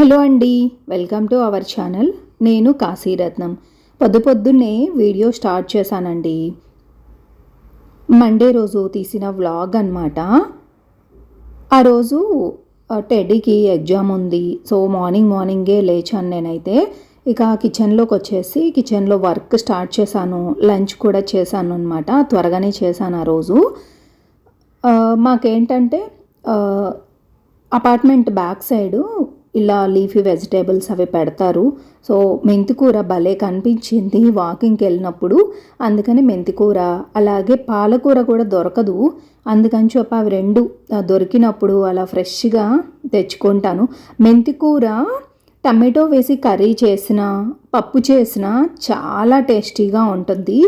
Hello అండి welcome to our channel. నేను కాశీరత్నం. పొద్దు పొద్దున్నే వీడియో స్టార్ట్ చేశానండి. మండే రోజు తీసిన వ్లాగ్ అనమాట ఆ రోజు టెడీకి టెడ్డీకి ఎగ్జామ్ ఉంది. సో మార్నింగ్ మార్నింగే లేచాను నేనైతే. ఇక కిచెన్లోకి వచ్చేసి కిచెన్లో వర్క్ స్టార్ట్ చేశాను. లంచ్ కూడా చేశాను అనమాట త్వరగానే చేశాను ఆ రోజు. మాకేంటంటే అపార్ట్మెంట్ బ్యాక్ సైడు ఇలా లీఫీ వెజిటేబుల్స్ అవి పెడతారు. సో మెంతికూర భలే కనిపించింది వాకింగ్కి వెళ్ళినప్పుడు. అందుకని మెంతికూర అలాగే పాలకూర కూడా దొరకదు. అందుకని చెప్పి అవి రెండు దొరికినప్పుడు అలా ఫ్రెష్గా తెచ్చుకుంటాను. మెంతికూర టమాటో వేసి కర్రీ చేసిన పప్పు చేసిన చాలా టేస్టీగా ఉంటుంది.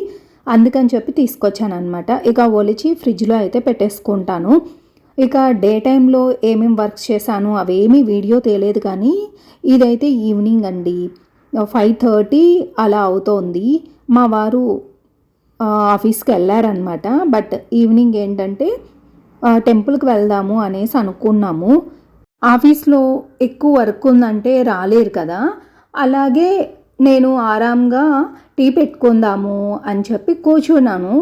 అందుకని చెప్పి తీసుకొచ్చాను అనమాట ఇక ఒలిచి ఫ్రిడ్జ్లో అయితే పెట్టేసుకుంటాను. ఇక డే టైంలో ఏమేమి వర్క్స్ చేశాను అవేమీ వీడియో తెలియదు కానీ ఇదైతే ఈవినింగ్ అండి. ఫైవ్ థర్టీ అలా అవుతోంది. మా వారు ఆఫీస్కి వెళ్ళారనమాట బట్ ఈవినింగ్ ఏంటంటే టెంపుల్కి వెళ్దాము అనేసి అనుకున్నాము. ఆఫీస్లో ఎక్కువ వర్క్ ఉందంటే రాలేరు కదా. అలాగే నేను ఆరాంగా టీ పెట్టుకుందాము అని చెప్పి కూర్చున్నాను.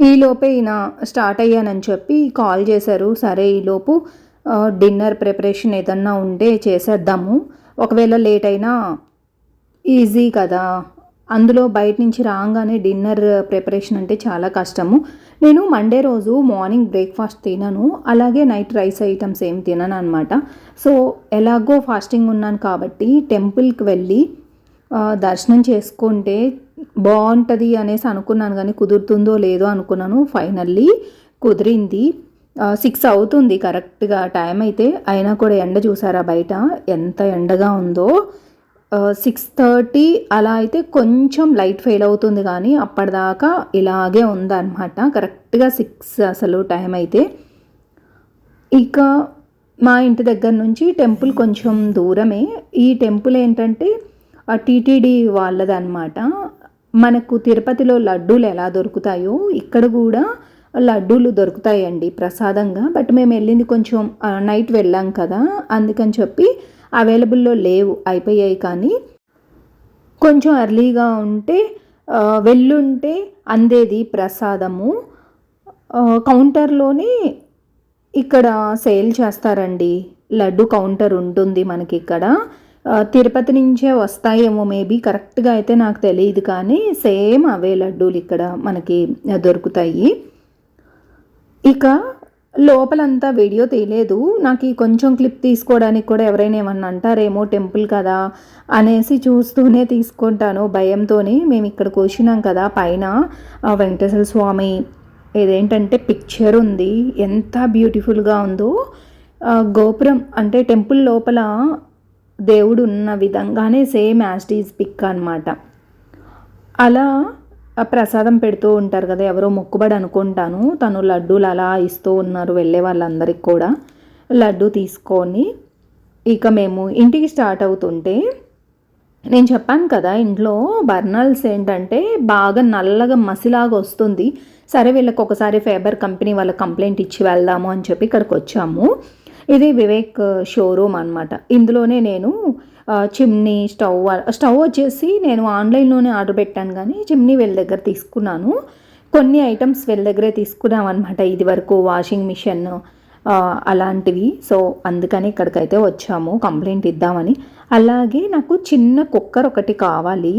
ఈలోపే ఈయన స్టార్ట్ అయ్యానని చెప్పి కాల్ చేశారు. సరే ఈలోపు డిన్నర్ ప్రిపరేషన్ ఏదన్నా ఉంటే చేసేద్దాము. ఒకవేళ లేట్ అయినా ఈజీ కదా. అందులో బయట నుంచి రాగానే డిన్నర్ ప్రిపరేషన్ అంటే చాలా కష్టము. నేను మండే రోజు మార్నింగ్ బ్రేక్ఫాస్ట్ తినను. అలాగే నైట్ రైస్ ఐటమ్స్ ఏం తినను అనమాట సో ఎలాగో ఫాస్టింగ్ ఉన్నాను కాబట్టి టెంపుల్కి వెళ్ళి దర్శనం చేసుకుంటే బాగుంటుంది అనేసి అనుకున్నాను కానీ కుదురుతుందో లేదో అనుకున్నాను. ఫైనల్లీ కుదిరింది. సిక్స్ అవుతుంది కరెక్ట్గా టైం అయితే. అయినా కూడా ఎండ చూసారా బయట? ఎంత ఎండగా ఉందో. సిక్స్ థర్టీ అలా అయితే కొంచెం లైట్ ఫెయిల్ అవుతుంది కానీ అప్పటిదాకా ఇలాగే ఉందన్నమాట. కరెక్ట్గా సిక్స్ అసలు టైం అయితే. ఇక మా ఇంటి దగ్గర నుంచి టెంపుల్ కొంచెం దూరమే. ఈ టెంపుల్ ఏంటంటే టీటీడీ వాళ్ళదన్నమాట. మనకు తిరుపతిలో లడ్డూలు ఎలా దొరుకుతాయో ఇక్కడ కూడా లడ్డూలు దొరుకుతాయండి ప్రసాదంగా. బట్ మేము వెళ్ళింది కొంచెం నైట్ వెళ్ళాం కదా అందుకని చెప్పి అవైలబుల్లో లేవు అయిపోయాయి కానీ. కొంచెం ఎర్లీగా ఉంటే వెళ్ళుంటే అందేది ప్రసాదము. కౌంటర్లోనే ఇక్కడ సేల్ చేస్తారండి లడ్డు కౌంటర్ ఉంటుంది మనకి ఇక్కడ తిరుపతి నుంచే వస్తాయేమో మేబీ కరెక్ట్గా అయితే నాకు తెలియదు కానీ సేమ్ అవే లడ్డూలు ఇక్కడ మనకి దొరుకుతాయి. ఇక లోపలంతా వీడియో తీయలేదు. నాకు ఈ కొంచెం క్లిప్ తీసుకోవడానికి కూడా ఎవరైనా ఏమన్నా అంటారేమో టెంపుల్ కదా అనేసి చూస్తూనే తీసుకుంటాను భయంతోనే. మేము ఇక్కడికి వచ్చినాం కదా పైన. వెంకటేశ్వర స్వామి ఇదేంటంటే పిక్చర్ ఉంది. ఎంత బ్యూటిఫుల్గా ఉందో. గోపురం అంటే టెంపుల్ లోపల దేవుడు ఉన్న విధంగానే సేమ్ యాస్టీజ్ పిక్ అన్నమాట. అలా ప్రసాదం పెడుతూ ఉంటారు కదా ఎవరో మొక్కుబడి అనుకుంటాను తను లడ్డూలు అలా ఇస్తూ ఉన్నారు వెళ్ళే వాళ్ళందరికి కూడా. లడ్డు తీసుకొని ఇక మేము ఇంటికి స్టార్ట్ అవుతుంటే నేను చెప్పాను కదా ఇంట్లో బర్నల్స్ ఏంటంటే బాగా నల్లగా మసిలాగా వస్తుంది. సరే వీళ్ళకి ఒకసారి ఫేబర్ కంపెనీ వాళ్ళ కంప్లైంట్ ఇచ్చి వెళ్దాము అని చెప్పి ఇక్కడికి వచ్చాము. ఇది వివేక్ షోరూమ్ అనమాట ఇందులోనే నేను చిమ్నీ స్టవ్ స్టవ్ వచ్చేసి నేను ఆన్లైన్లోనే ఆర్డర్ పెట్టాను కానీ చిమ్నీ వీళ్ళ దగ్గర తీసుకున్నాను. కొన్ని ఐటమ్స్ వీళ్ళ దగ్గరే తీసుకున్నాం అనమాట ఇది వరకు వాషింగ్ మిషన్ అలాంటివి. సో అందుకని ఇక్కడికైతే వచ్చాము. కంప్లైంట్ ఇద్దామని. అలాగే నాకు చిన్న కుక్కర్ ఒకటి కావాలి.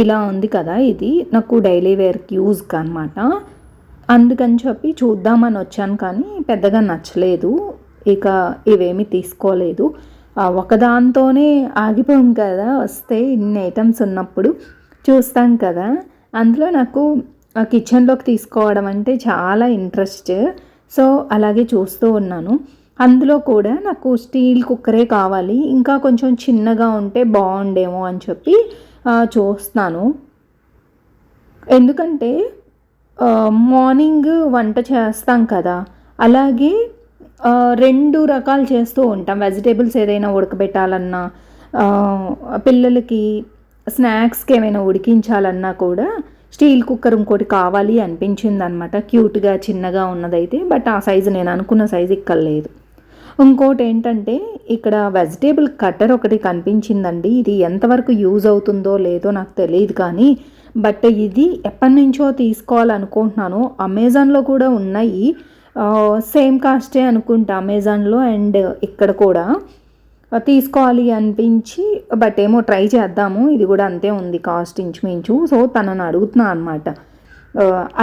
ఇలా ఉంది కదా ఇది. నాకు డైలీ వేర్కి యూజ్కి అనమాట అందుకని చెప్పి చూద్దామని వచ్చాను కానీ పెద్దగా నచ్చలేదు. ఇక ఇవేమీ తీసుకోలేదు. ఒకదాంతోనే ఆగిపోయాం కదా వస్తే ఇన్ని ఐటమ్స్ ఉన్నప్పుడు చూస్తాం కదా. అందులో నాకు ఆ కిచెన్లోకి తీసుకోవడం అంటే చాలా ఇంట్రెస్ట్. సో అలాగే చూస్తూ ఉన్నాను. అందులో కూడా నాకు స్టీల్ కుక్కరే కావాలి. ఇంకా కొంచెం చిన్నగా ఉంటే బాగుండేమో అని చెప్పి చూస్తాను ఎందుకంటే మార్నింగ్ వంట చేస్తాం కదా. అలాగే రెండు రకాలు చేస్తూ ఉంటాం. వెజిటేబుల్స్ ఏదైనా ఉడకబెట్టాలన్నా పిల్లలకి స్నాక్స్కి ఏమైనా ఉడికించాలన్నా కూడా స్టీల్ కుక్కర్ ఇంకోటి కావాలి అనిపించింది అనమాట క్యూట్గా చిన్నగా ఉన్నదైతే బట్ ఆ సైజు నేను అనుకున్న సైజు ఇక్కడ లేదు ఇంకోటి ఏంటంటే ఇక్కడ వెజిటేబుల్ కట్టర్ ఒకటి కనిపించిందండి. ఇది ఎంతవరకు యూజ్ అవుతుందో లేదో నాకు తెలియదు కానీ బట్ ఇది ఎప్పటి నుంచో తీసుకోవాలనుకుంటున్నాను. అమెజాన్లో కూడా ఉన్నాయి. సేమ్ కాస్టే అనుకుంటా అమెజాన్లో అండ్ ఇక్కడ కూడా. తీసుకోవాలి అనిపించి బట్ ఏమో ట్రై చేద్దాము. ఇది కూడా అంతే ఉంది కాస్ట్ ఇంచుమించు. సో తనని అడుగుతున్నా అనమాట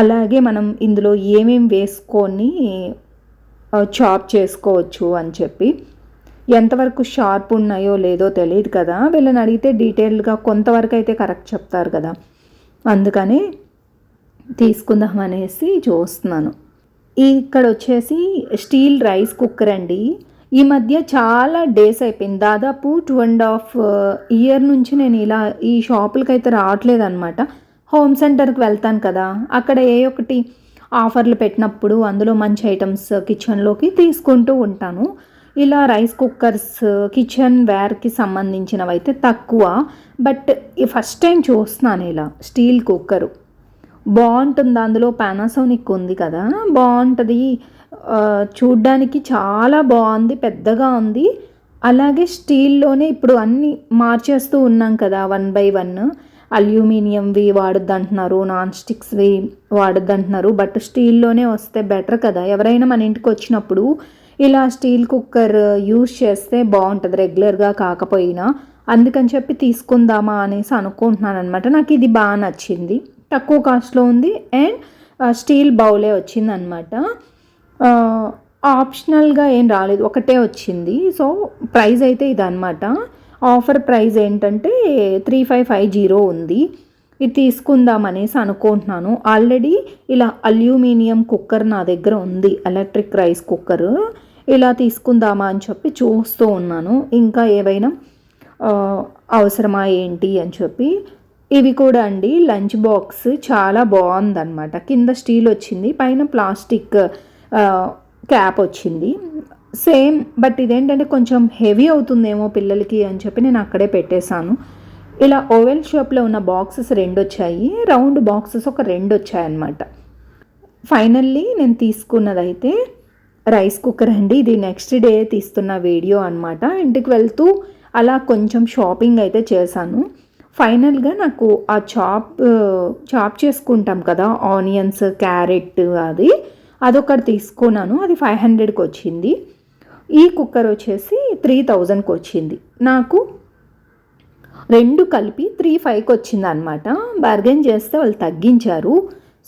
అలాగే మనం ఇందులో ఏమేమి వేసుకొని చాప్ చేసుకోవచ్చు అని చెప్పి. ఎంతవరకు షార్ప్ ఉన్నాయో లేదో తెలియదు కదా. వీళ్ళని అడిగితే డీటెయిల్గా కొంతవరకు అయితే కరెక్ట్ చెప్తారు కదా. అందుకని తీసుకుందాం అనేసి చూస్తున్నాను. ఇక్కడ వచ్చేసి స్టీల్ రైస్ కుక్కర్ అండి. ఈ మధ్య చాలా డేస్ అయిపోయింది. దాదాపు టూ అండ్ హాఫ్ ఇయర్ నుంచి నేను ఇలా ఈ షాపులకి అయితే రావట్లేదు అనమాట హోమ్ సెంటర్కి వెళ్తాను కదా. అక్కడ ఏ ఒకటి ఆఫర్లు పెట్టినప్పుడు అందులో మంచి ఐటమ్స్ కిచెన్లోకి తీసుకుంటూ ఉంటాను. ఇలా రైస్ కుక్కర్స్ కిచెన్ వేర్కి సంబంధించినవి అయితే తక్కువ. బట్ ఫస్ట్ టైం చూస్తున్నాను ఇలా స్టీల్ కుక్కరు బాగుంటుంది అందులో పానాసోనిక్ ఉంది కదా బాగుంటుంది. చూడ్డానికి చాలా బాగుంది పెద్దగా ఉంది. అలాగే స్టీల్లోనే ఇప్పుడు అన్నీ మార్చేస్తూ ఉన్నాం కదా వన్ బై వన్ అల్యూమినియంవి వాడద్దు అంటున్నారు నాన్ స్టిక్స్వి వాడద్దు అంటున్నారు బట్ స్టీల్లోనే వస్తే బెటర్ కదా. ఎవరైనా మన ఇంటికి వచ్చినప్పుడు ఇలా స్టీల్ కుక్కర్ యూస్ చేస్తే బాగుంటుంది రెగ్యులర్గా కాకపోయినా. అందుకని చెప్పి తీసుకుందామా అనేసి అనుకుంటున్నాను అనమాట నాకు ఇది బాగా నచ్చింది. తక్కువ కాస్ట్లో ఉంది అండ్ స్టీల్ బౌలే వచ్చింది అనమాట ఆప్షనల్గా ఏం రాలేదు. ఒకటే వచ్చింది. సో ప్రైస్ అయితే ఇదనమాట ఆఫర్ ప్రైస్ ఏంటంటే త్రీ ఫైవ్ ఫైవ్ జీరో ఉంది. ఇది తీసుకుందాం అనేసి అనుకుంటున్నాను. ఆల్రెడీ ఇలా అల్యూమినియం కుక్కర్ నా దగ్గర ఉంది. ఎలక్ట్రిక్ రైస్ కుక్కర్ ఇలా తీసుకుందామా అని చెప్పి చూస్తూ ఉన్నాను. ఇంకా ఏవైనా అవసరమా ఏంటి అని చెప్పి. ఇవి కూడా అండి. లంచ్ బాక్స్ చాలా బాగుందన్నమాట. కింద స్టీల్ వచ్చింది. పైన ప్లాస్టిక్ క్యాప్ వచ్చింది. సేమ్ బట్ ఇదేంటంటే కొంచెం హెవీ అవుతుందేమో పిల్లలకి అని చెప్పి నేను అక్కడే పెట్టేశాను. ఇలా ఓవెల్ షేప్లో ఉన్న బాక్సెస్ రెండు వచ్చాయి రౌండ్ బాక్సెస్ ఒక రెండు వచ్చాయన్నమాట ఫైనల్లీ నేను తీసుకున్నదైతే రైస్ కుక్కర్ అండి. ఇది నెక్స్ట్ డే తీస్తున్న వీడియో అనమాట ఇంటికి వెళ్తూ అలా కొంచెం షాపింగ్ అయితే చేశాను. ఫైనల్గా నాకు ఆ చాప్ చాప్ చేసుకుంటాం కదా ఆనియన్స్ క్యారెట్ అది అదొకటి తీసుకున్నాను. అది ఫైవ్ హండ్రెడ్కి వచ్చింది. ఈ కుక్కర్ వచ్చేసి త్రీ థౌజండ్కి వచ్చింది. నాకు రెండు కలిపి త్రీ ఫైవ్కి వచ్చింది అనమాట బార్గెన్ చేస్తే వాళ్ళు తగ్గించారు.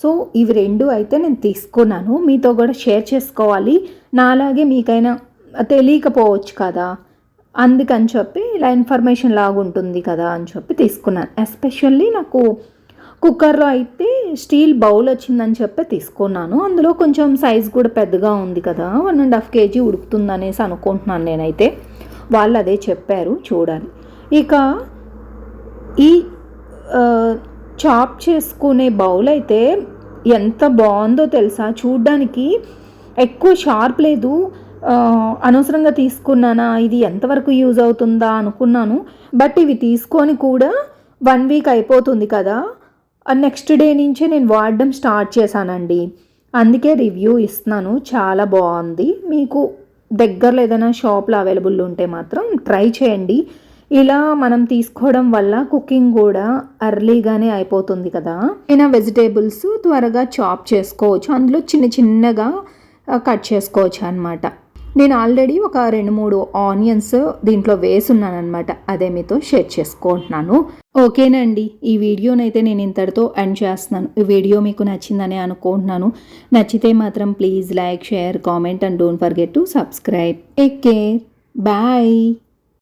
సో ఇవి రెండు అయితే నేను తీసుకున్నాను. మీతో కూడా షేర్ చేసుకోవాలి. నాలాగే మీకైనా తెలియకపోవచ్చు కదా. అందుకని చెప్పి ఇలా ఇన్ఫర్మేషన్ లాగా ఉంటుంది కదా అని చెప్పి తీసుకున్నాను. ఎస్పెషల్లీ నాకు కుక్కర్లో అయితే స్టీల్ బౌల్ వచ్చిందని చెప్పి తీసుకున్నాను. అందులో కొంచెం సైజ్ కూడా పెద్దగా ఉంది కదా. వన్ అండ్ హాఫ్ కేజీ ఉడుకుతుంది అనేసి అనుకుంటున్నాను నేనైతే. వాళ్ళు అదే చెప్పారు చూడాలి. ఇక ఈ చాప్ చేసుకునే బౌల్ అయితే ఎంత బాగుందో తెలుసా? చూడ్డానికి ఎక్కువ షార్ప్ లేదు. అనవసరంగా తీసుకున్నానా? ఇది ఎంతవరకు యూజ్ అవుతుందా అనుకున్నాను. బట్ ఇవి తీసుకొని కూడా వన్ వీక్ అయిపోతుంది కదా. నెక్స్ట్ డే నుంచే నేను వాడడం స్టార్ట్ చేశానండి. అందుకే రివ్యూ ఇస్తున్నాను. చాలా బాగుంది. మీకు దగ్గరలో ఏదైనా షాప్లో అవైలబుల్ ఉంటే మాత్రం ట్రై చేయండి. ఇలా మనం తీసుకోవడం వల్ల కుకింగ్ కూడా అర్లీగానే అయిపోతుంది కదా. అయినా వెజిటేబుల్స్ త్వరగా చాప్ చేసుకోవచ్చు. అందులో చిన్న చిన్నగా కట్ చేసుకోవచ్చు అనమాట నేను ఆల్రెడీ ఒక రెండు మూడు ఆనియన్స్ దీంట్లో వేసున్నాను అనమాట అదే మీతో షేర్ చేసుకుంటున్నాను. ఓకేనండి. ఈ వీడియోనైతే నేను ఇంతటితో ఎండ్ చేస్తున్నాను. ఈ వీడియో మీకు నచ్చిందని అనుకుంటున్నాను. నచ్చితే మాత్రం please like share comment and don't forget to subscribe. Take care. Bye.